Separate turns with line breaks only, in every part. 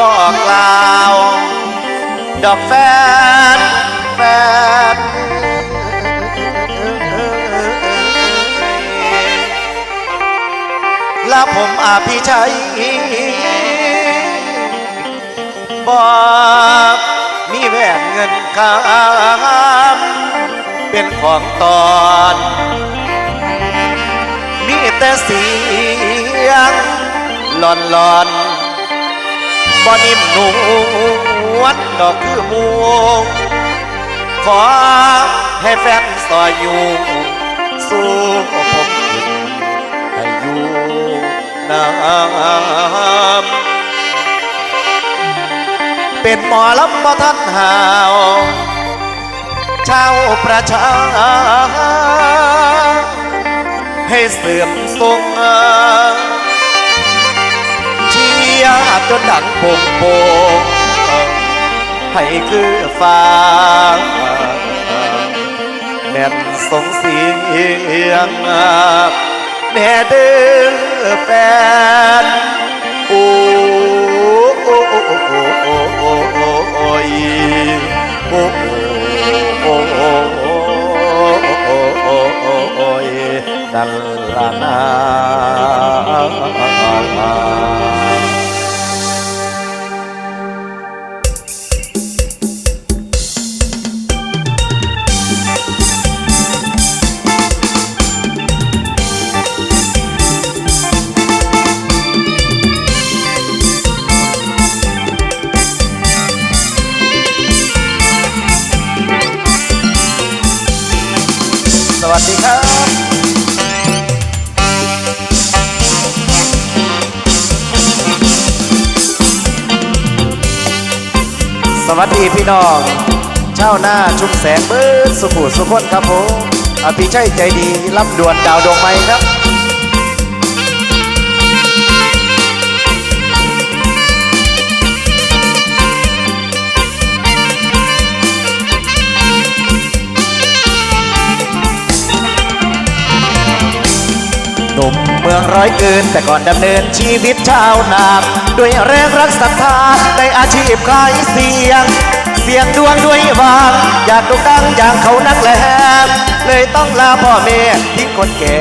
บอกกล่าว ดอกแฟนแฟนและผมอาพี่ชัยบอกมีแหวนเงินคำเป็นของตอนมีแต่เสียงหลอนหลอน บ่นิ่มนวลดอกคือมูขอให้แฟนซอยอยู่สู้ผมให้อยู่นานเป็นหมอลำบ่ทันหาวชาวประชา ให้เสื่อมทรง ยร์จนดังปงโป่งให้คือฟ้าแม่นสงเสียงแม่เด้อแฟนโอ้โอ้โอ้โอ้โอ้โอ้โอ้โอ้โอ้ยโอ้โอ้โอ้โอ้โอ้โอ้โอ้โอ้โอ้ยดันละนา สวัสดีพี่น้องเช้าหน้าชุมแสงเบิร์ดสุขุสุขคนครับผมอภิชัยใจดีรับด่วนดาวดวงไม้ครับ มืองร้อยเกินแต่ก่อนดำเนินชีวิตชาวนาด้วยแรงรักศรัทธาในอาชีพขายเสียง เสียงดวงด้วยวาง อยากโด่งดังอย่างเขานักแลเลยต้องลาพ่อแม่ทิ้งคนแก่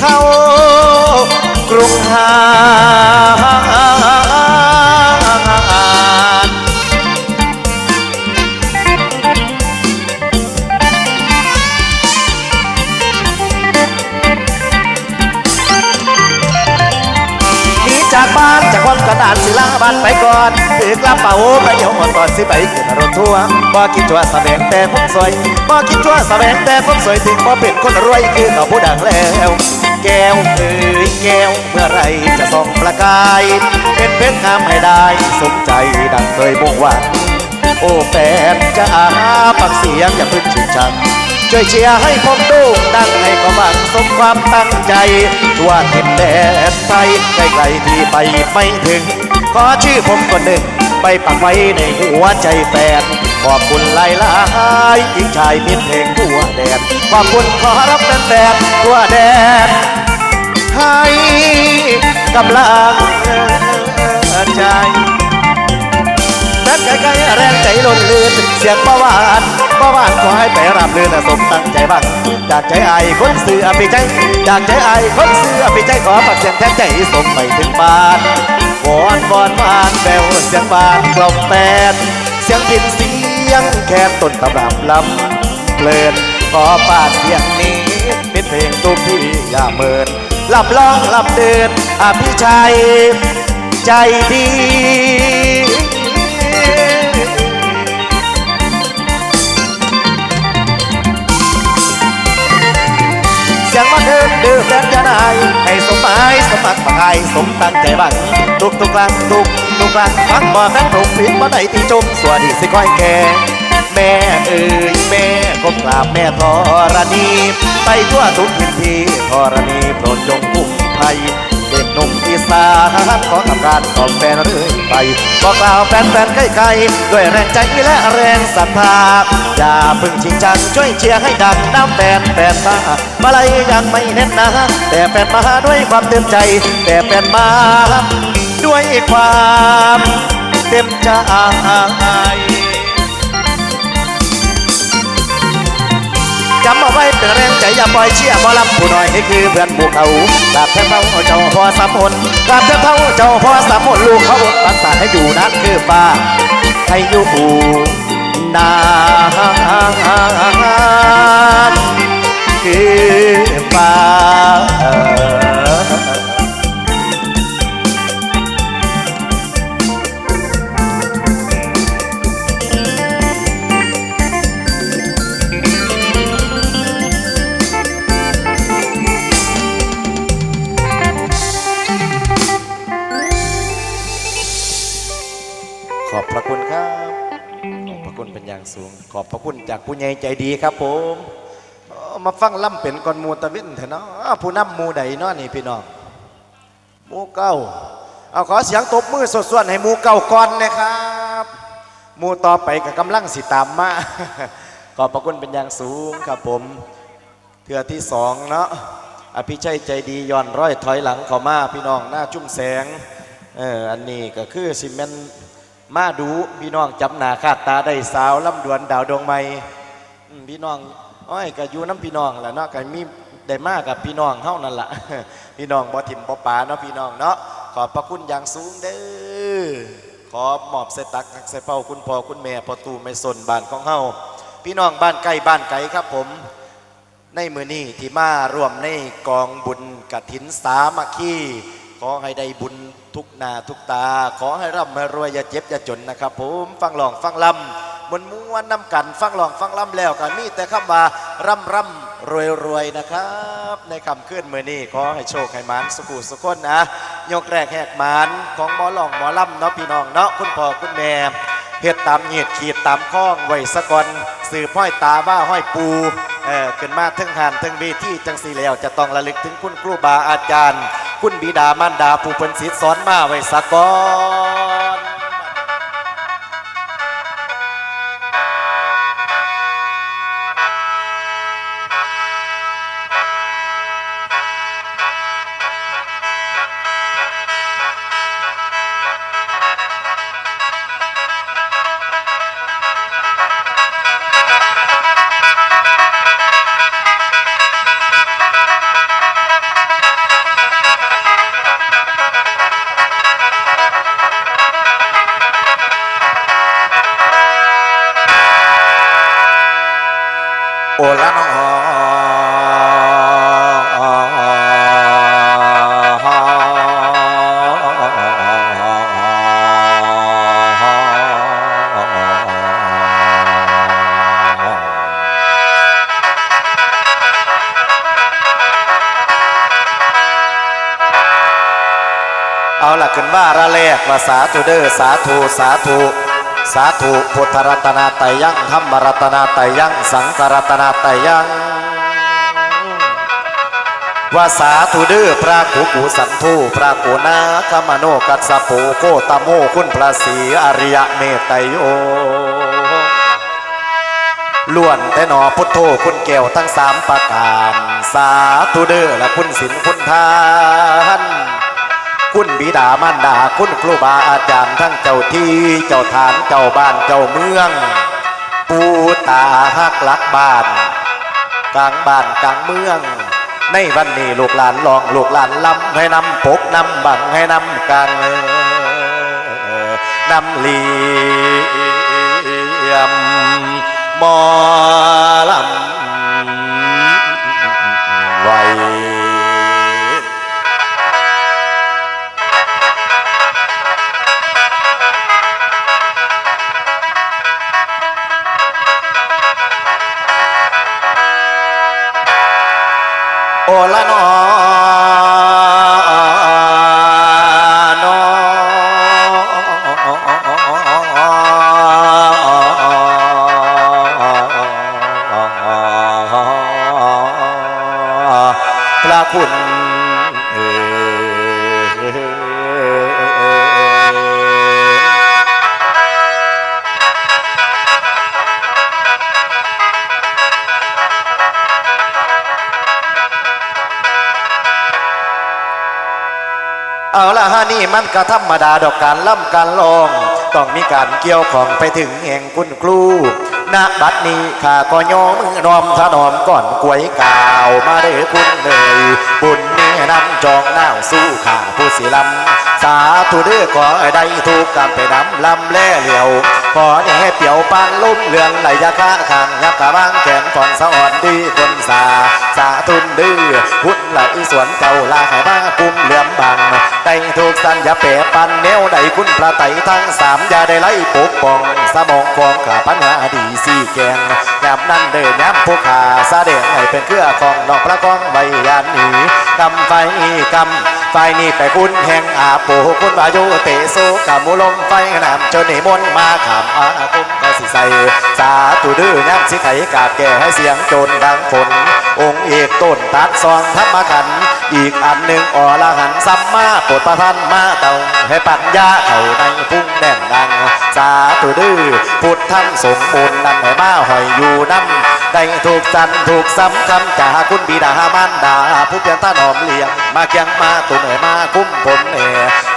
เข้ากรุงหา จากบ้านกความกระดานศิลาบ้านไปก่อนถือกระเป๋าไปโยนตอนสิไปขึ้นรถทัวร์บ่คิดว่าแสวงแต่ผมสวยบ่คิดว่าแสวงแต่ผมสวยถึงบ่เป็นคนรวยคือเขาผู้ดังแล้ว แก้วเอ้ยแก้วเมื่อไรจะส่องประกาย เป็นเพชรงามให้ได้สมใจดังเคยมุ่งหวังโอ้แฟนจะอาปักเสียงอย่าพึ่งชิงชัง ช่วยเชียร์ให้ผมด่งดังให้ความหวังสมความตั้งใจ ทั่วทิศแดนไทยไกลๆที่ไปไม่ถึง ขอชื่อผมคนหนึ่ง ไปปักไว้ในหัวใจแฟนขอบคุณหลายหลายหญิงชายมิตรเพลงทั่วแดนขอบคุณขอรับแฟนๆทั่วแดนให้กำลังใจแบดไกลๆแรงใจล้นลื่นเสียงประวา นประวานขอให้ไปรับลื่นสมตั้งใจบ้างจากใจไอ้คนซื้ออภิใจจากใจไอ้คนซื้ออภิใจขอฝากเสียงแทนใจส่งไปถึงบ้านวอนวอนวานแววเสียงบานกล่อมแปดเสียงพินเสียงแค่ต้นตำรับลำเพลินขอปาดเสียงนี้เป็นเพลงตุ้มที่อย่าเมินลำร้องลำเดินอภิชัยใจดี เสียงมเดินเดือแฟนจะได้ให้สมหมายสมัครมาให้สมตั้งใจบังทุกทุกครั้งทุกทุกครั้งฟังบ่แฟนถูกผิดบ่ได้ตีจมสวัสดีสิค่อยแก่แม่เอ่ยแม่ก้มกราบแม่ธรณีไปทั่วทุกทิศที่ธรณีโปรดจงคุ้มภัย ด็กหนุ่มอีสานขอทำการตอบแฟนเรื่อยไป บอกกล่าวแฟนๆใกล้ๆด้วยแรงใจและแรงศรัทธาอย่าพึ่งชิงจังช่วยเชียร์ให้ดังน้ำแฟนแฟนมามาลัยยังไม่เน้นนะ แต่แฟนมาด้วยความเต็มใจ แต่แฟนมาด้วยความเต็มใจ จำเอาไว้เป็นแรงใจอย่าปล่อยเชี่ยหมอลำผู้น้อยให้คือเพื่อนบุกเขากราบแทบเท่าเจ้าพ่อสามหนกราบแทบเท่าเจ้าพ่อสามหนลูกเขารักษาให้อยู่นั้นคือฟ้าให้อยู่นานคือฟ้า สูง ขอบพระคุณจากผู้ใหญ่ใจดีครับผมมาฟังล่ำเป็นก่อนมูตะเวนเถอะเนาะผู้นำมูใดเนาะนี่พี่น้องมูเก้าเอาขอเสียงตบมือสดๆให้มูเก้าก่อนนะครับมูต่อไปกับกำลังสิตามมาขอบพระคุณเป็นอย่างสูงครับผมเทือที่สองเนาะอภิชัยใจดีย้อนร้อยถอยหลังเข้ามาพี่น้องหน้าจุ้มแสงเอออันนี้ก็คือซีเมน มาดูพี่น้องจำหนาคาดตาได้สาวลำดวนดาวดวงใหม่พี่น้องอ้อยก็อยู่น้ำพี่น้องแหละเนาะก็มีได้มากกับพี่น้องเท่านั้นละพี่น้องบ่ถิ่มบ่ป่าเนาะพี่น้องเนาะขอบพระคุณอย่างสูงเด้อขอมอบใส่ตักใส่เป้าคุณพ่อคุณแม่พ่อตู่ไม่สนบ้านของเฮาพี่น้องบ้านใกล้บ้านไกลครับผม ในมือนี้ที่มาร่วมในกองบุญกฐินสามัคคี อให้ได้บุญทุกนาทุกตา ขอให้ร่ำให้รวยอย่าเจ็บอย่าจนนะครับผมฟังหลองฟังลำมวนม้วนน้ำกัน ฟังหลองฟังลำแล้วกันมีแต่คำว่าร่ำร่ำรวยรวยนะครับ ในคำขึ้นมือนี้ขอให้โชคให้มานสุขุสุขคนนะยกแรกแหกมานของหมอหลองหมอลำเนาะพี่น้องเนาะคุณพ่อคุณแม่เฮ็ดตามเหยียดขีดตามข้องไว้สะก่อนสืบห้อยตาว่าห้อยปูเออขึ้นมาทั้งหันทั้งเวทีจังสีแล้วจะต้องระลึกถึงคุณครูบาอาจารย์ คุณบิดามารดาผู้เป็นศิษย์สอนมาไว้สะก่อน ขึ้นว่าระแรกว่าสาธุเด้อสาธุสาธุสาธุพุทธรัตนาไตยังธรรมรัตนาไตยังสังฆรัตนาไตยังว่าสาธุเดือพระกุกุสันทูพระกุณาคมโนกัสปูโคตโมคุณพระศรีอริยเมตโยล้วนแต่หนอพุทโธคุณแก้วทั้งสามประการ สาธุเด้อและคุณศีลคุณทาน คุณบิดามารดาคุณครูบาอาจารย์ทั้งเจ้าที่เจ้าฐานเจ้าบ้านเจ้าเมือง ปูตาฮักลักบ้าน กลางบ้านกลางเมือง ในวันนี้ลูกหลานลองลูกหลานลำให้นำปกนำบังให้นำกลางนำเลียมหมอลำไว้ มันก็ธรรมดาดอกการล่ำการลอง ต้องมีการเกี่ยวของไปถึงแห่งคุณครูณบัดนี้ข้าก็ยอมือนอมถนอมก่อนกวยกาวมาเด้คุณเลยบุญนี้นำจองหน้าวสู้ข้าผู้สิลำ สาธุเด้อขอให้ได้ทุกกรรมไปนำลำแล่เหลียวขอแห่เปียวปานลุ่มเรืองไหลยาคะขังยักกะบางแขนฝอนสะอ่อนดีคนสาสาทุนดื้อหุ่นไหลสวนเก่าลาให้ากุมเหลื่อมบังได้ถูกสัญญาเปรปันแนวใดคุณพระไตทั้งสามอย่าได้ไล่ปกป้องสมองของข้าปัญหาดีสี่แกงยามนั้นเดินย้ำผู้ขาสาเดงให้เป็นเครือของนอกพระกองใบยานหนีกำไฟกำ ไฟนี่ไปคุณแห่งอาปูคุณวายุเตโซกามูลมไฟน้ำจนนิมนมาขามอาคมก็สิใส่สาตุดื้อน้ำสิไขกาบแก่ให้เสียงโจนดังฝนองค์เอกต้นตัดซองธรรมขัน อีกอันหนึ่งอรหันสัมมาปรดประทานมาเต่าให้ปัญญาเข้าในพุ่งแน่นดัง สาธุดื้อพุทธังสงบูรณ์นำให้มาหอยอยู่น้ำได้ถูกจันถูกซ้ำคำจากคุณบิดามารดา ผู้เพียงท่านอมเลี้ยง มาเคียงมาตุ่มให้มาคุ้มผมเอ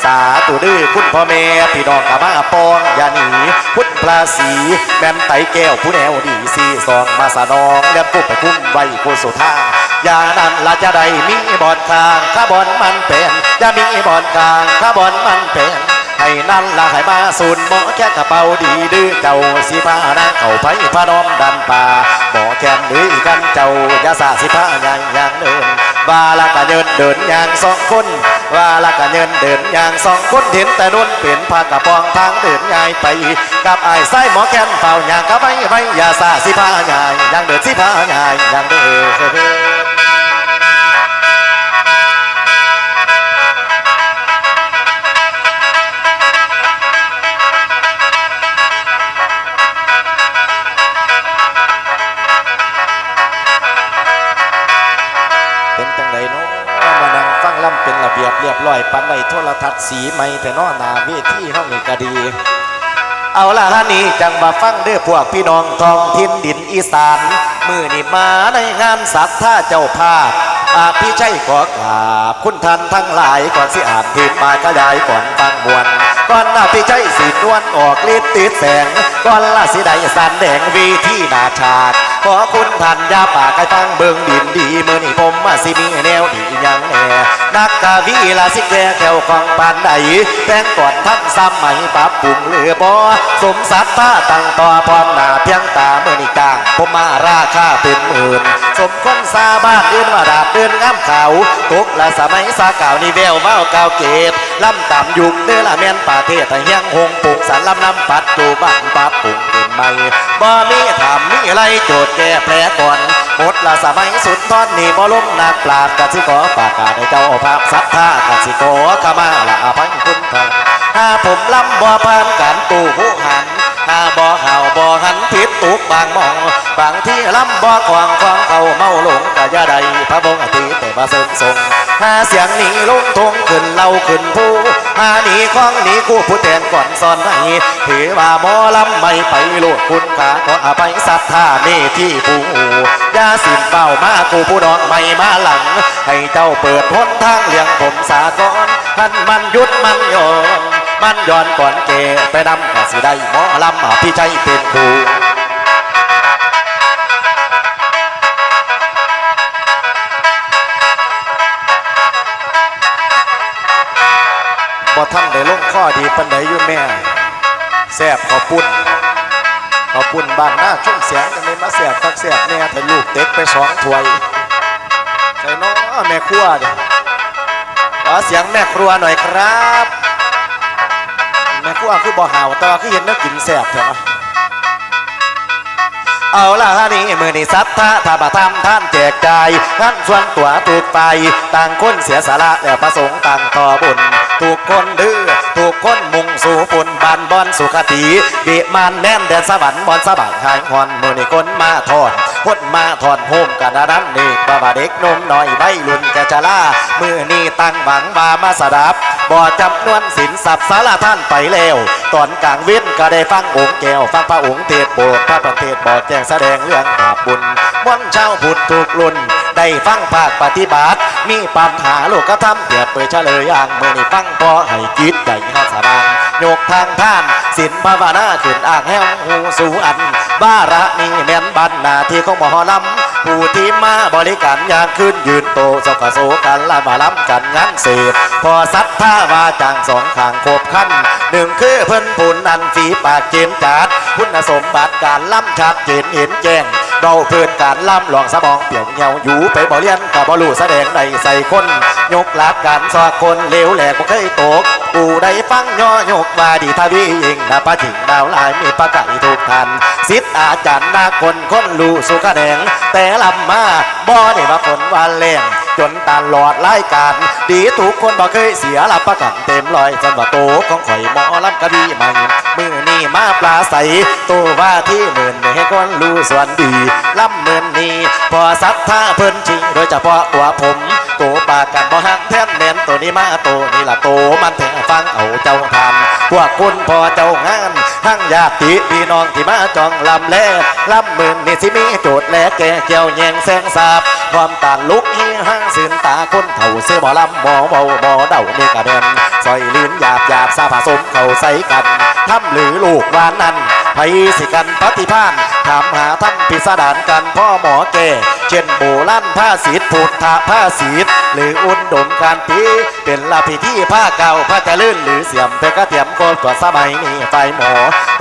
สาธุดื้อคุณพ่อแม่พี่น้องกับมาปองอย่าหนีพุทธพระศรีแม่นไตแก้วผู้แนวดีสีสองมาสะนองเลี้ยงปุ๊บไปคุ้มไว้โคสุธาอย่านั้นละจะได้มีบ่อนคางข้าบ่อนมันเป็นอย่ามีบ่อนคางข้าบ่อนมันเป็นให้นั่นละให้มาสูนหมอแค่กระเป๋าดีดื้อเจ้าสิพานาเข้าไปพระน้อมดันป่าหมอแคมือกันเจ้ายาสาสิพาอย่างอย่างเดิน ว่าละกะเนินเดินอย่างสองคนว่าละกะเนินเดินอย่างสองคนเห็นแต่นุ่นเปลี่ยนผ้ากระปองทางเดินใหญ่ไปกับไอ้ไส้หมอแคมเฝ้าอย่างกับไปไปยาสาสิพาย่าอย่างเดินสิพาย่าอย่างเดิน เบียบเรียบร้อยปันในโทรทัศน์สีใหม่แต่นอหนาเวทีห้องนี้ก็ดี เอาละฮะนี่จังมาฟังเด้อพวกพี่น้องทองถิ่นดินอีสาน มือนี่มาในงานสัตว์ท่าเจ้าภาพอาพี่ชัยขอกราบคุณท่านทั้งหลายก่อนสิอานทีมากระยายก่อนฟังมวลก่อนหน้าพี่ชัยสีนวลออกฤทธิ์ติดแสงก่อนละสิได้สันแดงวีที่นาฉากขอคุณท่านยาปากให้ฟังเบิ่งดินดีมือนี่ผมมาสิมีแนวดีอยังแน่นักกวีลาสิแก่แถวของปานใดแป้งกอนทันสมัยปรับปรุงเหลือบอสมสัตย์ท่าตั้งต่อพร้อมหน้าเพียงตาเมื่อนี่กลางผมมาราคาเป็นหมื่นสมคนซาบ้านเดินว่าดาบเดินง้ำเขาตกละสมัยสาเก่านี่แววเมาเก่าเก็บลำต่ำยุคเด้อละแม่นป่าเทศแต่ยังหงปลูก สารลำน้ำปัดตูบันปับปุ่งเป็นใหม่บ่มีถามมีอะไรโจทย์แก้แผลก่อนหมดละสมัยสุดทอนนี่บ่ล้มนักปราบกสิขอปากกาให้เจ้าภาพสัทธากสิขอขมาละอภัยคุณทางถ้าผมลำบ่ผ่านการตู้ผู้หัน ถ้าบ่เห่าบ่อหันผิดตุกบางมองบางที่ลำบ่อควางควางเขาเมาหลงกะยาใดพระบงอธิแต่มาเสริมทรงหาเสียงหนีลงทงขึ้นเล่าขึ้นผู้หาหนีของหนีกู้ผู้แทนก่อนสอนให้ถือว่าหมอลำไม่ไปโลดคุณขาขออภัยศรัทธาเมที่ผู้ยาสินเป้ามากูผู้น้องไม่มาหลัง ให้เจ้าเปิดพ้นทางเลี้ยงผมสากรท่านมันยุดมันยอม มันย้อนก่อนเกไปนำก็สิได้หมอลำอะพี่ใจเป็นครูบ่ท่านได้ลงข้อดีปันใดอยู่แม่แสบขอปุ่นขอปุ่นบ้านหน้าชุ่มเสียงกันเลยมาแสบฟักแสบแน่แต่ลูกเต็กไปสองถ้วยใส่น้องแม่ครัวเดิขอเสียงแม่ครัวหน่อยครับ ม่ครัวคือบ่หาวแต่ว่าคือเห็นแล้วกินแสบเถอะเนาะเอาล่ะฮะนี่มือนี่สัทธาถ้าบะทำท่านแจกจ่ายท่านส่วนตัวถูกไปต่างคนเสียสาระแล้วประสงค์ต่างต่อบุญถูกคนดื้อถูกคนมุ่งสู่ปุ่นบานบอนสุขติบิมันแน่นแดนสวรรค์บอนสบายหายหอนมือนี่คนมาทอด คนมาทอดโฮมกันนั้นนี่บาบาเด็กนมหน่อยใบลุ่นแกจะล่ามือนี่ตั้งหวังบามาสดับบ่จำนวนสินสับสารท่านไปแล้วตอนกลางเว้นก็ได้ฟังองค์แก้วฟังพระองค์เทศโปรดพระประเทศบอกแจ้งแสดงเรื่องบาปบุญม่วนเช้าพุทธทุกรุ่นได้ฟังภาคปฏิบัติ มีปัญหาโลกธรรมเปรียบเปเฉลยอย่างมือนี่ฟังพอให้จิตใจเฮาสบาย โยกทางท่านสินภาวนาขึ้นอ่างแห้งหูสู่อัน บาระมีแม่นบันนาที่ของหมอลำผู้ที่มาบริการยางขึ้นยืนโตสกโสกันละมาล้ำกันงานเสพพอสัทธาวาจางสองขางโคบขั้นหนึ่งคือเพิ่นผูนอันฝีปากเจนจัดคุณสมบัติการล้ำชัดเจนเห็นแจ้ง เราเกินการล่ำหลองสมองเปี่ยวเหี่ยวอยู่ไปบ่เรียนกับบ่รู้แสดงในใส่คน ยกหลับการสอคนเลวแหลกบ่เคยตกปูได้ฟังย่อยกว่าดีทวียิงนะป้าถิงดาวลายมีประกาศทุกทันสิทธิ์อาจารย์นาคนคนรู้สุขแดงแต่ลำมาบ่ได้ว่าคนวันแรง จนตลอดรายการ ดีทุกคนบ่เคยเสียรับประกันเต็มร้อยจนว่าโตของข่อยหมอลำกะดีใหม่มือนี่มาปลาใสโตว่าที่หมื่นให้คนรู้ส่วนดีลำเมินนี้พอสัทธาเพิ่นจริง โดยเฉพาะตัวผมโตปากกันบ่หักแทนแน่นตัวนี้มาโตนี่ละโตมันแทงฟังเอาเจ้าทำพวกคุณพอเจ้างานทั้งญาติพี่น้องที่มาจองลำแลลำหมื่นนี่สิมีโจทย์และแก่เกี่ยวแยงแสงสาบ ความตานลุกเฮีห้างสืนตาคนเถ่าเสื้อบ่ลำบ่เบาบ่เดาเมกะแบนซอยลิ้นหยาบหยาบซาผสมเข้าใส่กันทำหรือลูกวานนั้นไผสิกันปฏิพานถามหาทำพิสดารกันพ่อหมอแก่เช่นโบราณผ้าสีพุทธผ้าสีหรืออุ่นดมการปีเป็นลาพิธีผ้าเก่าผ้าจะลื่นหรือเสียมเพกระเทียมโกนกว่าสมัยนี้ไฟหมอ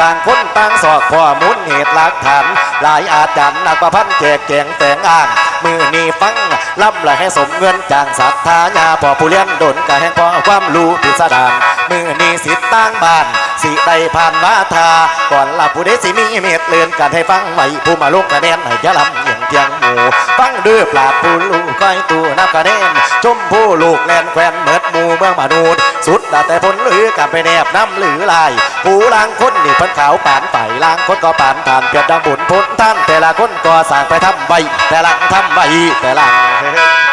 ต่างคนต่างสอกข้อมูลเหตุหลักฐานหลายอาจารย์นักประพันธ์แจกแจงแต่งอ้าง มือนี่ฟังล่ำละให้สมเงินจางศรัทธาญาพอผู้เลี้ยงดนกะแห่งพอความรู้พิสดารมือนี่สิตั้งบ้าน สิได้ผ่านวาทาก่อนละผู้ใดสิมีเมตเลือนกันให้ฟังไว้ผู้มาลงคะแนนให้ยะลำเอียงเทียงหมูฟังเดื้อปราดผู้ลูกก้อยตูนับคะแนนชมผู้ลูกแลนแควนเมิดหมูเมืองมนุษย์สุดแต่ผลหรือกับไปแนบน้ำหรือลายผู้ล้างคนนี่พิ่นขาวปานไปล้างคนก็ปานผ่านเพียรดังบุญพ้นท่านแต่ละคนก็สั่งไปทำใบแต่ละทำใบแต่ละ